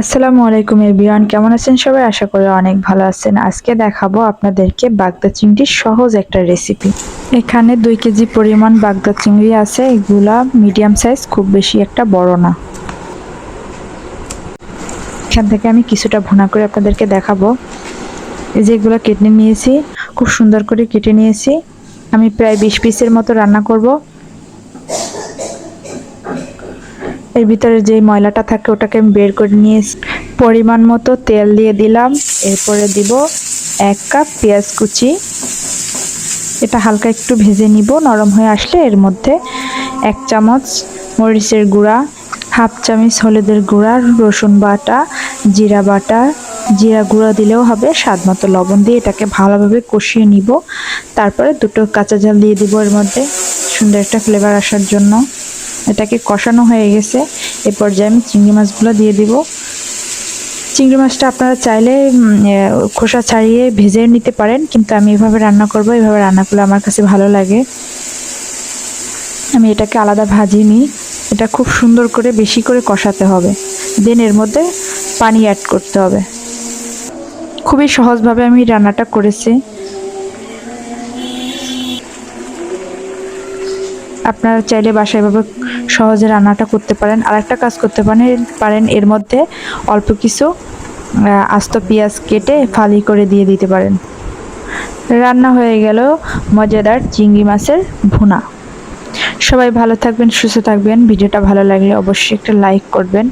আসসালামু আলাইকুম এভরিওয়ান, কেমন আছেন সবাই? আশা করি অনেক ভালো আছেন। আজকে দেখাবো আপনাদেরকে বাগদা চিংড়ির সহজ একটা রেসিপি এখানে দুই কেজি পরিমাণ বাগদা চিংড়ি আছে। এগুলা মিডিয়াম সাইজ খুব বেশি একটা বড় না। এখান থেকে আমি কিছুটা ভুনা করে আপনাদেরকে দেখাবো। এই যে এগুলো কেটে নিয়েছি, খুব সুন্দর করে কেটে নিয়েছি। আমি প্রায় বিশ পিসের মতো রান্না করব। এর ভিতরে যে ময়লাটা থাকে ওটাকে আমি বের করে নিয়ে পরিমাণ মতো তেল দিয়ে দিলাম। এরপরে দিব এক কাপ পেঁয়াজ কুচি। এটা হালকা একটু ভেজে নিব, নরম হয়ে আসলে এর মধ্যে এক চামচ মরিচের গুঁড়া, হাফ চামচ হলুদের গুঁড়া, রসুন বাটা, জিরা বাটা। জিরা গুঁড়া দিলেও হবে, স্বাদ মতো লবণ দিয়ে এটাকে ভালোভাবে কষিয়ে নিব। তারপরে দুটো কাঁচা ঝাল দিয়ে দিব এর মধ্যে, সুন্দর একটা ফ্লেভার আসার জন্য। এটাকে কষানো হয়ে গেছে। এ পর্যায়ে আমি চিংড়ি মাছগুলো দিয়ে দিব। চিংড়ি মাছটা আপনারা চাইলে খোসা ছাড়িয়ে ভেজে নিতে পারেন, কিন্তু আমি এভাবে রান্না করব, এভাবে রান্না করলে আমার কাছে ভালো লাগে। আমি এটাকে আলাদা ভাজি নিই। এটা খুব সুন্দর করে বেশি করে কষাতে হবে। দেন এর মধ্যে পানি অ্যাড করতে হবে। খুবই সহজভাবে আমি রান্নাটা করেছি। আপনারা চাইলে বাসায় এভাবে সহজে রান্নাটা করতে পারেন। আর একটা কাজ করতে পারেন পারেন, এর মধ্যে অল্প কিছু আস্ত পেঁয়াজ কেটে ফালি করে দিয়ে দিতে পারেন। রান্না হয়ে গেল মজাদার চিংড়ি মাছের ভুনা। সবাই ভালো থাকবেন, সুস্থ থাকবেন। ভিডিওটা ভালো লাগলে অবশ্যই একটা লাইক করবেন।